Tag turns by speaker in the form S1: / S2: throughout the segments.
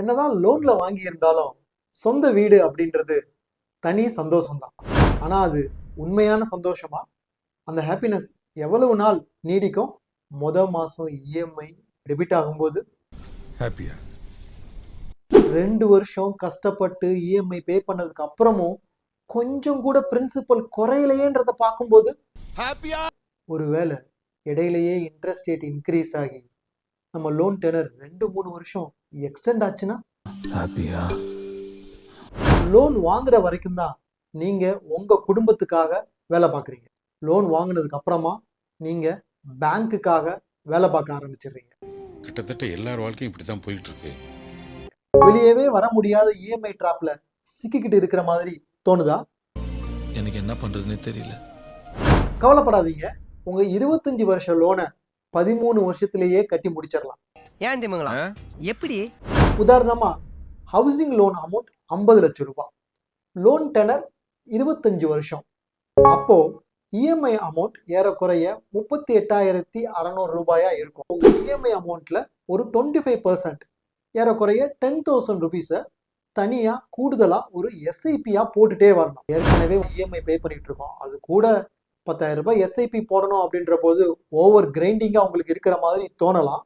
S1: என்னதான் லோன்ல வாங்கி இருந்தாலும் சொந்த வீடு அப்படின்றது தனி சந்தோஷம்தான். ஆனா அது உண்மையான சந்தோஷமா? அந்த ஹாப்பினஸ் எவ்வளவு நாள் நீடிக்கும்? முத மாசம் இஎம்ஐ டெபிட் ஆகும்போது?
S2: ஹாப்பியா
S1: ரெண்டு வருஷம் கஷ்டப்பட்டு இஎம்ஐ பே பண்ணதுக்கு அப்புறமும் கொஞ்சம் கூட பிரின்சிபல் குறையலையேன்றதை பார்க்கும்போது
S2: ஹாப்பியா
S1: ஒருவேளை இடையிலேயே இன்ட்ரெஸ்ட் ரேட் இன்க்ரீஸ் ஆகி நம்ம லோன் டெனர் ரெண்டு மூணு வருஷம் எக்ஸ்டெண்ட் ஆச்சுன்னா லோன் வாங்குற வரைக்கும் தான் நீங்க உங்க குடும்பத்துக்காக வேலை பார்க்குறீங்க. லோன் வாங்குனதுக்கு அப்புறமா நீங்க பேங்க்குக்காக வேலை பார்க்க ஆரம்பிச்சிடுறீங்க.
S2: கிட்டத்தட்ட எல்லார் வாழ்க்கையும் இப்படி தான் போயிட்டு இருக்கு
S1: வெளியவே வர முடியாத இஎம்ஐ ட்ராப்ல சிக்கிக்கிட்டு இருக்கிற மாதிரி தோணுதா?
S3: எனக்கு என்ன பண்றதுன்னே தெரியல.
S1: கவலைப்படாதீங்க. உங்க இருபத்தஞ்சு வருஷ லோனை பதிமூணு வருஷத்திலேயே கட்டி முடிச்சிடலாம்.
S4: ஏன் திமுங்களா எப்படி?
S1: உதாரணமா ஹவுசிங் லோன் அமௌண்ட் ஐம்பது லட்சம் ரூபாய். லோன் டெனர் இருபத்தஞ்சு வருஷம். அப்போ இஎம்ஐ அமௌண்ட் ஏறக்குறைய முப்பத்தி எட்டாயிரத்தி அறநூறு ரூபாயா இருக்கும். உங்க இஎம்ஐ அமௌண்ட்ல ஒரு டுவெண்ட்டி ஃபைவ் பர்சன்ட் ஏறக்குறைய டென் தௌசண்ட் ருபீஸை தனியா கூடுதலா ஒரு எஸ்ஐபியா போட்டுட்டே வரணும். ஏற்கனவே இஎம்ஐ பே பண்ணிட்டு இருக்கோம். அது கூட பத்தாயிரம் ரூபாய் எஸ்ஐபி போடணும் அப்படின்ற போது ஓவர் கிரைண்டிங்காக உங்களுக்கு இருக்கிற மாதிரி தோணலாம்.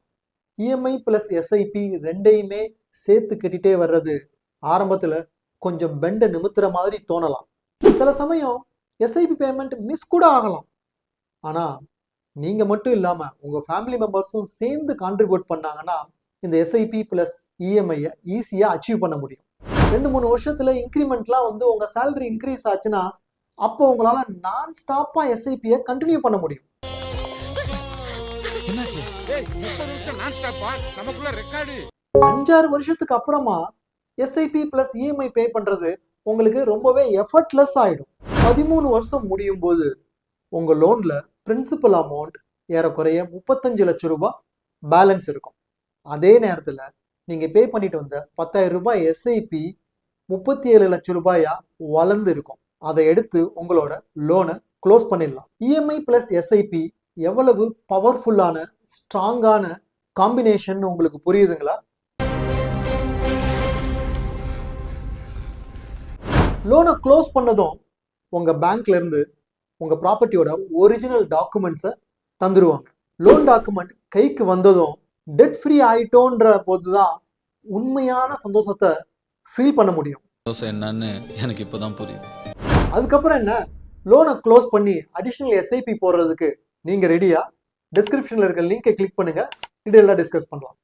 S1: இஎம்ஐ பிளஸ் எஸ்ஐபி ரெண்டையுமே சேர்த்து கட்டிட்டே வர்றது ஆரம்பத்தில் கொஞ்சம் பெண்டை நிமித்துற மாதிரி தோணலாம். சில சமயம் எஸ்ஐபி பேமெண்ட் மிஸ் கூட ஆகலாம். ஆனால் நீங்கள் மட்டும் இல்லாமல் உங்கள் ஃபேமிலி மெம்பர்ஸும் சேர்ந்து கான்ட்ரிபியூட் பண்ணாங்கன்னா இந்த எஸ்ஐபி பிளஸ் இஎம்ஐயை ஈஸியாக அச்சீவ் பண்ண முடியும். ரெண்டு மூணு வருஷத்தில் இன்க்ரிமெண்ட்லாம் வந்து உங்கள் சேலரி இன்க்ரீஸ் ஆச்சுன்னா அப்போ உங்களால நான் ஸ்டாப்பா எஸ்ஐபியை கண்டினியூ பண்ண முடியும்.
S3: என்னாச்சு?
S2: ஏய் முப்பது நிமிஷம் நான் ஸ்டாப்பா நமக்குள்ள ரெக்கார்டு
S1: அஞ்சாறு வருஷத்துக்கு அப்புறமா எஸ்ஐபி பிளஸ் இஎம்ஐ பே பண்றது உங்களுக்கு ரொம்பவே எஃபர்ட்லெஸ் ஆயிடும். பதிமூணு வருஷம் முடியும் போது உங்க லோன்ல பிரின்சிபல் அமௌண்ட் ஏறக்குறைய முப்பத்தஞ்சு லட்சம் ரூபாய் பேலன்ஸ் இருக்கும். அதே நேரத்துல நீங்க பே பண்ணிட்டு வந்த பத்தாயிரம் ரூபாய் எஸ்ஐபி முப்பத்தி ஏழு லட்சம் ரூபாயா வளர்ந்து இருக்கும். அதை எடுத்து உங்களோட லோனை க்ளோஸ் பண்ணிடலாம். இஎம்ஐ பிளஸ் எஸ்ஐபி எவ்வளவு பவர்ஃபுல்லான ஸ்ட்ராங்கான காம்பினேஷன் உங்களுக்கு புரியுதுங்களா? லோனை க்ளோஸ் பண்ணதும் உங்கள் பேங்க்லேருந்து உங்கள் ப்ராப்பர்ட்டியோட ஒரிஜினல் டாக்குமெண்ட்ஸை தந்துடுவாங்க லோன் டாக்குமெண்ட் கைக்கு வந்ததும் டெட் ஃப்ரீ ஆயிட்டோன்ற போதுதான் உண்மையான சந்தோஷத்தை ஃபீல் பண்ண முடியும்.
S3: என்னன்னு எனக்கு இப்போதான் புரியுது.
S1: அதுக்கப்புறம் என்ன? லோனை க்ளோஸ் பண்ணி அடிஷ்னல் எஸ்ஐபி போடுறதுக்கு நீங்கள் ரெடியா டிஸ்கிரிப்ஷனில் இருக்க லிங்கை கிளிக் பண்ணுங்கள் டீடைலாக டிஸ்கஸ் பண்ணலாம்.